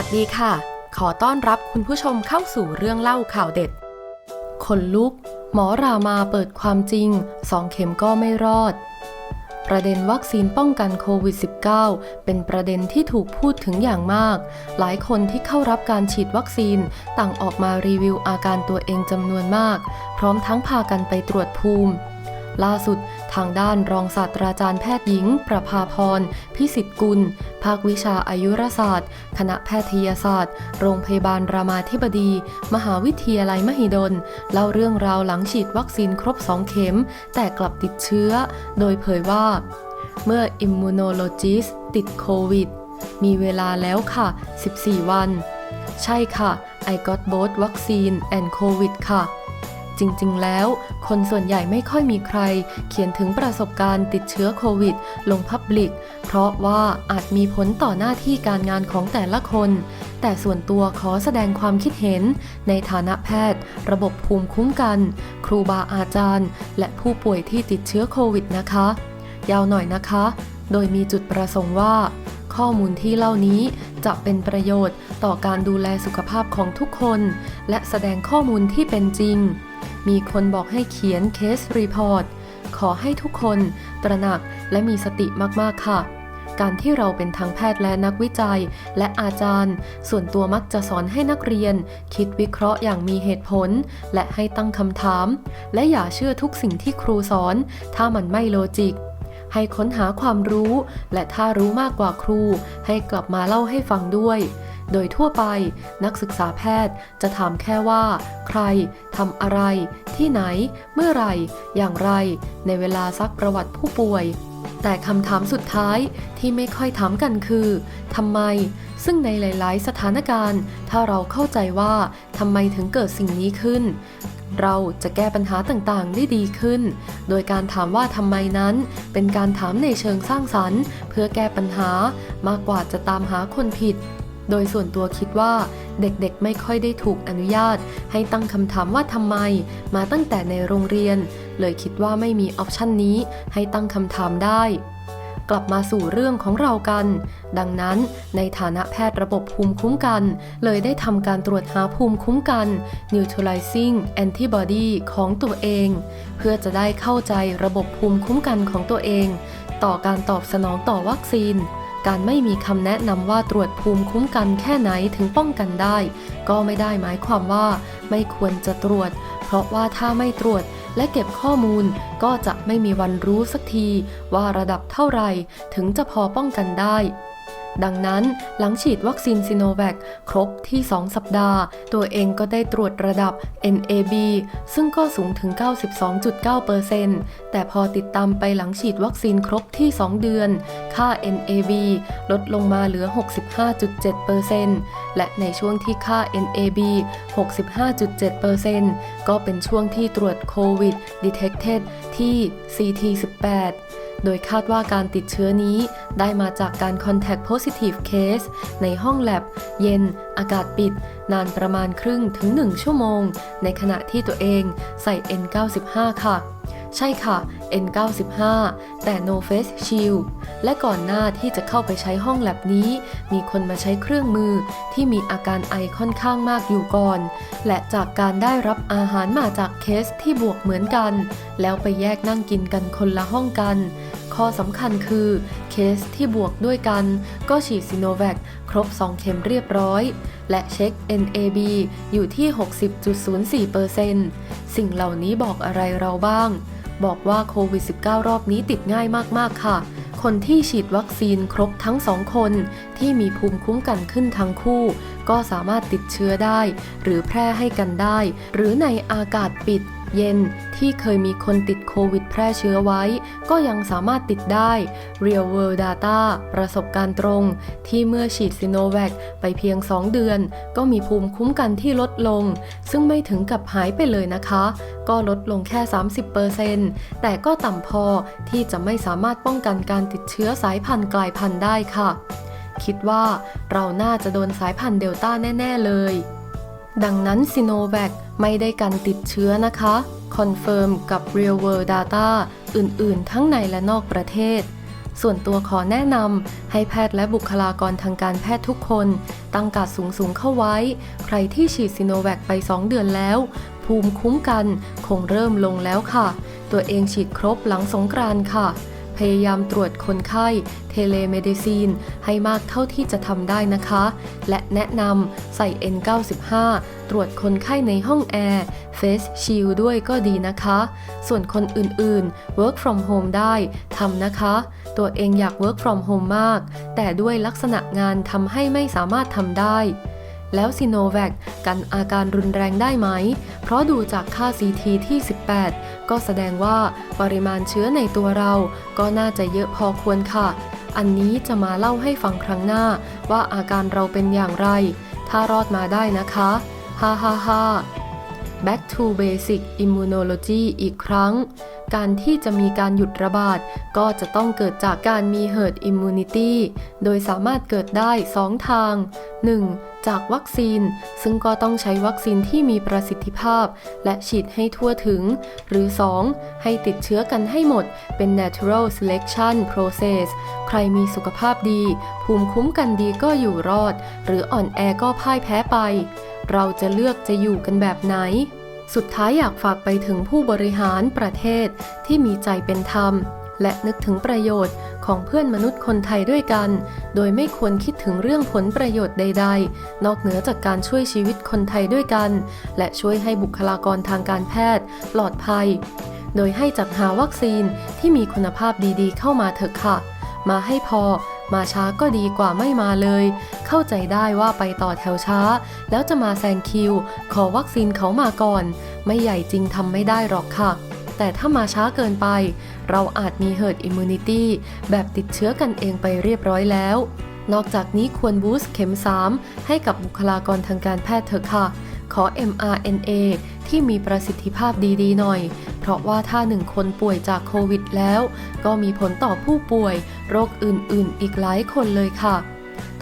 วัสดีค่ะ ขอต้อนรับคุณผู้ชมเข้าสู่เรื่องเล่าข่าวเด็ด คนลุก หมอรามาเปิดความจริง สองเข็มก็ไม่รอด ประเด็นวัคซีนป้องกันโควิด -19 เป็นประเด็นที่ถูกพูดถึงอย่างมาก หลายคนที่เข้ารับการฉีดวัคซีนต่างออกมารีวิวอาการตัวเองจำนวนมาก พร้อมทั้งพากันไปตรวจภูมิ ล่าสุดทางด้านรองศาสตราจารย์แพทย์หญิง ประภาพร พิสิทธิ์กุล ภาควิชาอายุรศาสตร์ คณะแพทยศาสตร์ โรงพยาบาลรามาธิบดี มหาวิทยาลัยมหิดล เล่าเรื่องราวหลังฉีดวัคซีนครบ 2 เข็ม แต่กลับติดเชื้อ โดยเผยว่า เมื่อ Immunologist ติดโควิด มีเวลาแล้วค่ะ 14 วัน ใช่ค่ะ I got both vaccine and COVID ค่ะ จริง ๆ แล้ว คนส่วนใหญ่ไม่ค่อยมีใคร เขียนถึงประสบการณ์ติดเชื้อโควิด ลงพับลิก เพราะว่าอาจมีผลต่อหน้าที่การงานของแต่ละคน แต่ส่วนตัวขอแสดงความคิดเห็น ในฐานะแพทย์ ระบบภูมิคุ้มกัน ครูบาอาจารย์ และผู้ป่วยที่ติดเชื้อโควิดนะคะ ยาวหน่อยนะคะ โดยมีจุดประสงค์ว่า ข้อมูลที่เล่านี้จะเป็นประโยชน์ต่อการดูแลสุขภาพของทุกคน และแสดงข้อมูลที่เป็นจริง มีคนบอกให้เขียนเคสรีพอร์ตขอให้ทุกคนตระหนักและมีสติมาก ๆ ค่ะ การที่เราเป็นทั้งแพทย์และนักวิจัย และอาจารย์ ส่วนตัวมักจะสอนให้นักเรียน คิดวิเคราะห์อย่างมีเหตุผล และให้ตั้งคำถาม และอย่าเชื่อทุกสิ่งที่ครูสอน ถ้ามันไม่โลจิก ให้ค้นหาความรู้ และถ้ารู้มากกว่าครู ให้กลับมาเล่าให้ฟังด้วย โดยทั่วไปนักศึกษาแพทย์จะถามแค่ว่า ใครทำอะไร ที่ไหน เมื่อไหร่อย่างไร ในเวลาซักประวัติผู้ป่วยแต่คำถามสุดท้ายที่ไม่ค่อยถามกันคือทำไม ซึ่งในหลาย ๆ สถานการณ์ ถ้าเราเข้าใจว่าทำไมถึงเกิดสิ่งนี้ขึ้น เราจะแก้ปัญหาต่างๆ ได้ดีขึ้น โดยการถามว่าทำไมนั้น เป็นการถามในเชิงสร้างสรรค์ เพื่อแก้ปัญหามากกว่าจะตามหาคนผิด โดยส่วนตัวคิดว่าเด็กๆ ไม่ค่อยได้ถูกอนุญาต ให้ตั้งคำถามว่าทำไม มาตั้งแต่ในโรงเรียน เลยคิดว่าไม่มีออปชันนี้ให้ตั้งคำถามได้ กลับมาสู่เรื่องของเรากัน ดังนั้นในฐานะแพทย์ระบบภูมิคุ้มกัน เลยได้ทำการตรวจหาภูมิคุ้มกัน neutralizing antibody ของตัวเอง เพื่อจะได้เข้าใจระบบภูมิคุ้มกันของตัวเอง ต่อการตอบสนองต่อวัคซีนการไม่มีคำแนะนำว่าตรวจภูมิคุ้มกันแค่ไหนถึงป้องกันได้ ก็ไม่ได้หมายความว่าไม่ควรจะตรวจ เพราะว่าถ้าไม่ตรวจ และเก็บข้อมูลก็จะไม่มีวันรู้สักทีว่าระดับเท่าไหร่ถึงจะพอป้องกันได้ ดังนั้นหลังฉีดวัคซีนซิโนแวคครบที่ 2 สัปดาห์ ตัวเองก็ได้ตรวจระดับ NAB ซึ่งก็สูงถึง 92.9%แต่พอติดตามไปหลังฉีดวัคซีนครบที่ 2 เดือน ค่า NAB ลดลงมาเหลือ 65.7%และในช่วงที่ค่า NAB 65.7%ก็เป็นช่วงที่ตรวจโควิด Detected ที่ CT18 โดยคาดว่าการติดเชื้อนี้ได้มาจากการ Contact Positive Case ในห้องแลบ เย็น อากาศปิด นานประมาณครึ่งถึง 1 ชั่วโมง ในขณะที่ตัวเองใส่ N95 ค่ะ ใช่ค่ะ N95 แต่ No Face Shield และก่อนหน้าที่จะเข้าไปใช้ห้องแลบนี้ มีคนมาใช้เครื่องมือที่มีอาการไอค่อนข้างมากอยู่ก่อน และจากการได้รับอาหารมาจากเคสที่บวกเหมือนกัน แล้วไปแยกนั่งกินกันคนละห้องกัน ข้อสำคัญคือ เคสที่บวกด้วยกัน ก็ฉีดซิโนแวคครบ 2 เข็มเรียบร้อย และเช็ค NAB อยู่ที่ 60.04%สิ่งเหล่านี้บอกอะไรเราบ้าง บอกว่าโควิด -19 รอบนี้ติดง่ายมากๆค่ะ คนที่ฉีดวัคซีนครบทั้งสองคน ที่มีภูมิคุ้มกันขึ้นทั้งคู่ ก็สามารถติดเชื้อได้ หรือแพร่ให้กันได้ หรือในอากาศปิด เย็นที่เคยมีคนติดโควิดแพร่เชื้อไว้ ก็ยังสามารถติดได้ Real World Data ประสบการณ์ตรง ที่เมื่อฉีดซิโนแวคไปเพียง 2 เดือน ก็มีภูมิคุ้มกันที่ลดลง ซึ่งไม่ถึงกับหายไปเลยนะคะ ก็ลดลงแค่ 30%แต่ก็ต่ำพอที่จะไม่สามารถป้องกันการติดเชื้อสายพันธุ์กลายพันธุ์ได้ค่ะ คิดว่าเราน่าจะโดนสายพันธุ์เดลต้าแน่ ๆ เลย ดังนั้นซิโนแวค ไม่ได้กันติดเชื้อนะคะคอนเฟิร์มกับ Real World Data อื่น ๆ ทั้งในและนอกประเทศ ส่วนตัวขอแนะนำให้แพทย์และบุคลากรทางการแพทย์ทุกคน ตั้งการสูงสูง ๆ เข้าไว้ ใครที่ฉีดซิโนแวคไป 2 เดือนแล้ว ภูมิคุ้มกันคงเริ่มลงแล้วค่ะ ตัวเองฉีดครบหลังสงกรานต์ค่ะ พยายามตรวจคนไข้เทเลเมดิซีนให้มากเท่าที่จะทำได้นะคะ และแนะนำใส่ N95 ตรวจคนไข้ในห้องแอร์ Face Shield ด้วยก็ดีนะคะ ส่วนคนอื่นๆ Work from home ได้ทำนะคะ ตัวเองอยาก Work from home มาก แต่ด้วยลักษณะงานทำให้ไม่สามารถทำได้ แล้วซีโนแวคกันอาการรุนแรงได้ไหม เพราะดูจากค่า CT ที่ 18 ก็แสดงว่าปริมาณเชื้อในตัวเราก็น่าจะเยอะพอควรค่ะ อันนี้จะมาเล่าให้ฟังครั้งหน้าว่าอาการเราเป็นอย่างไร ถ้ารอดมาได้นะคะฮ่าฮ่าฮ่า Back to Basic Immunology อีกครั้ง การที่จะมีการหยุดระบาด ก็จะต้องเกิดจากการมี herd immunity โดยสามารถเกิดได้ 2 ทาง 1. จากวัคซีน ซึ่งก็ต้องใช้วัคซีนที่มีประสิทธิภาพ และฉีดให้ทั่วถึง หรือ 2. ให้ติดเชื้อกันให้หมด เป็น natural selection process ใครมีสุขภาพดี ภูมิคุ้มกันดีก็อยู่รอด หรืออ่อนแอก็พ่ายแพ้ไป เราจะเลือกจะอยู่กันแบบไหน สุดท้ายอยากฝากไปถึงผู้บริหารประเทศที่มีใจเป็นธรรม และนึกถึงประโยชน์ของเพื่อนมนุษย์คนไทยด้วยกัน โดยไม่ควรคิดถึงเรื่องผลประโยชน์ใด ๆ นอกเหนือจากการช่วยชีวิตคนไทยด้วยกัน และช่วยให้บุคลากรทางการแพทย์ปลอดภัย โดยให้จัดหาวัคซีนที่มีคุณภาพดีๆ เข้ามาเถอะค่ะ มาให้พอ มาช้าก็ดีกว่าไม่มาเลย เข้าใจได้ว่าไปต่อแถวช้า แล้วจะมาแซงคิว ขอวัคซีนเขามาก่อน ไม่ใหญ่จริงทำไม่ได้หรอกค่ะ แต่ถ้ามาช้าเกินไป เราอาจมี herd immunity แบบติดเชื้อกันเองไปเรียบร้อยแล้ว นอกจากนี้ควรบูสต์เข็ม 3 ให้กับบุคลากรทางการแพทย์เถอะค่ะ ขอ mRNA ที่มีประสิทธิภาพดีๆหน่อย ราะว่าถ้าหนึ่งคนป่วยจากโควิดแล้ว ก็มีผลต่อผู้ป่วย โรคอื่นๆ อีกหลายคนเลยค่ะ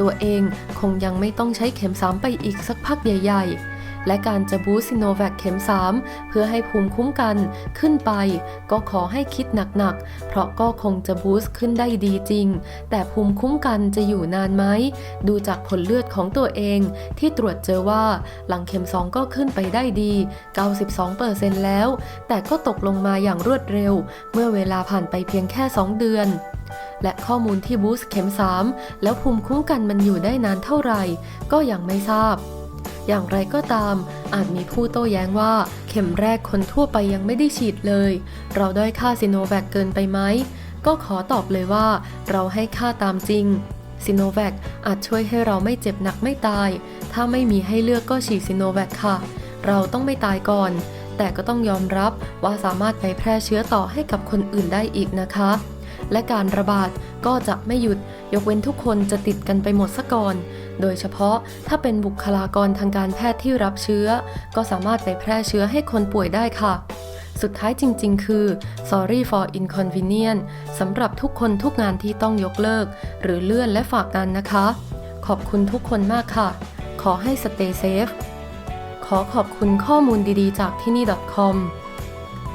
ตัวเองคงยังไม่ต้องใช้เข็มสามไปอีกสักพักใหญ่ ๆ และการจะบูสซิโนแวคเข็ม 3 เพื่อให้ภูมิคุ้มกันขึ้นไป ก็ขอให้คิดหนักๆ เพราะก็คงจะบูสต์ขึ้นได้ดีจริง แต่ภูมิคุ้มกันจะอยู่นานไหม ดูจากผลเลือดของตัวเองที่ตรวจเจอว่าหลังเข็ม 2 ก็ขึ้นไปได้ดี 92%แล้ว แต่ก็ตกลงมาอย่างรวดเร็ว เมื่อเวลาผ่านไปเพียงแค่ 2 เดือนและข้อมูลที่บูสต์เข็ม 3 แล้วภูมิคุ้มกันมันอยู่ได้นานเท่าไหร่ ก็ยังไม่ทราบ อย่างไรก็ตาม อาจมีผู้โต้แย้งว่า เข็มแรกคนทั่วไปยังไม่ได้ฉีดเลย เราด้อยค่าซิโนแวคเกินไปไหม ก็ขอตอบเลยว่า เราให้ค่าตามจริงซิโนแวคอาจช่วยให้เราไม่เจ็บหนักไม่ตาย ถ้าไม่มีให้เลือกก็ฉีดซิโนแวคค่ะ เราต้องไม่ตายก่อน แต่ก็ต้องยอมรับว่าสามารถไปแพร่เชื้อต่อให้กับคนอื่นได้อีกนะคะ และการระบาดก็จะไม่หยุด ยกเว้นทุกคนจะติดกันไปหมดซะก่อน โดยเฉพาะถ้าเป็นบุคลากรทางการแพทย์ที่รับเชื้อ ก็สามารถไปแพร่เชื้อให้คนป่วยได้ค่ะสุดท้ายจริง ๆ คือ sorry for inconvenience สำหรับทุกคนทุกงานที่ต้องยกเลิก หรือเลื่อนและฝากงานนะคะ ขอบคุณทุกคนมากค่ะ ขอให้ stay safe ขอขอบคุณข้อมูลดีๆ จากที่นี่ .com